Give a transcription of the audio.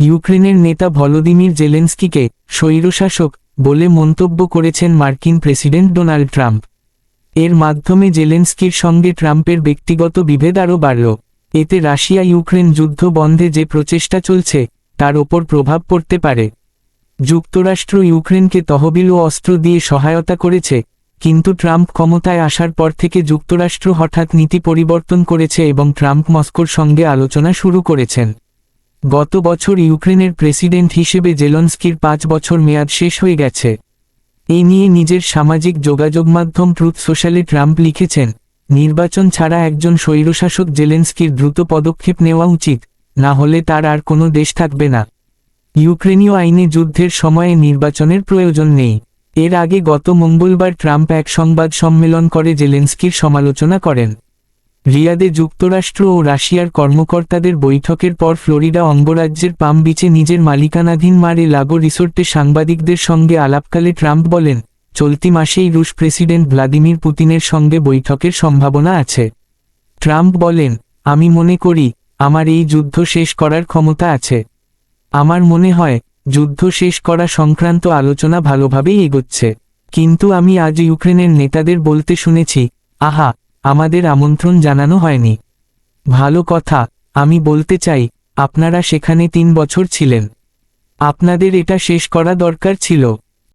ইউক্রেনের নেতা ভলোদিমির জেলেন্সকিকে স্বৈরশাসক বলে মন্তব্য করেছেন মার্কিন প্রেসিডেন্ট ডোনাল্ড ট্রাম্প। এর মাধ্যমে জেলেন্সকির সঙ্গে ট্রাম্পের ব্যক্তিগত বিভেদ আরও বাড়ল। এতে রাশিয়া ইউক্রেন যুদ্ধ বন্ধে যে প্রচেষ্টা চলছে তার ওপর প্রভাব পড়তে পারে। যুক্তরাষ্ট্র ইউক্রেনকে তহবিল ও অস্ত্র দিয়ে সহায়তা করেছে, কিন্তু ট্রাম্প ক্ষমতায় আসার পর থেকে যুক্তরাষ্ট্র হঠাৎ নীতি পরিবর্তন করেছে এবং ট্রাম্প মস্কোর সঙ্গে আলোচনা শুরু করেছেন। গত বছর ইউক্রেনের প্রেসিডেন্ট হিসেবে জেলন্সকির পাঁচ বছর মেয়াদ শেষ হয়ে গেছে। এ নিয়ে নিজের সামাজিক যোগাযোগ মাধ্যম ট্রুথ সোশ্যালে ট্রাম্প লিখেছেন, নির্বাচন ছাড়া একজন স্বৈরশাসক জেলেন্সকির দ্রুত পদক্ষেপ নেওয়া উচিত। না হলে তার আর কোনো দেশ থাকবে না। ইউক্রেনীয় আইনে যুদ্ধের সময়ে নির্বাচনের প্রয়োজন নেই। এর আগে গত মঙ্গলবার ট্রাম্প এক সংবাদ সম্মেলন করে জেলেন্সকির সমালোচনা করেন। রিয়াদে যুক্তরাষ্ট্র ও রাশিয়ার কর্মকর্তাদের বৈঠকের পর ফ্লোরিডা অঙ্গরাজ্যের পাম বিচে নিজের মালিকানাধীন মারে লাগো রিসোর্টে সাংবাদিকদের সঙ্গে আলাপকালে ট্রাম্প বলেন, চলতি মাসেই রুশ প্রেসিডেন্ট ভ্লাদিমির পুতিনের সঙ্গে বৈঠকের সম্ভাবনা আছে। ট্রাম্প বলেন, আমি মনে করি আমার এই যুদ্ধ শেষ করার ক্ষমতা আছে। আমার মনে হয়, যুদ্ধ শেষ করা সংক্রান্ত আলোচনা ভালোভাবেই এগোচ্ছে। কিন্তু আমি আজ ইউক্রেনের নেতাদের বলতে শুনেছি, আহা, আমাদের আমন্ত্রণ জানানো হয়নি। ভালো কথা, আমি বলতে চাই, আপনারা সেখানে তিন বছর ছিলেন। আপনাদের এটা শেষ করা দরকার ছিল।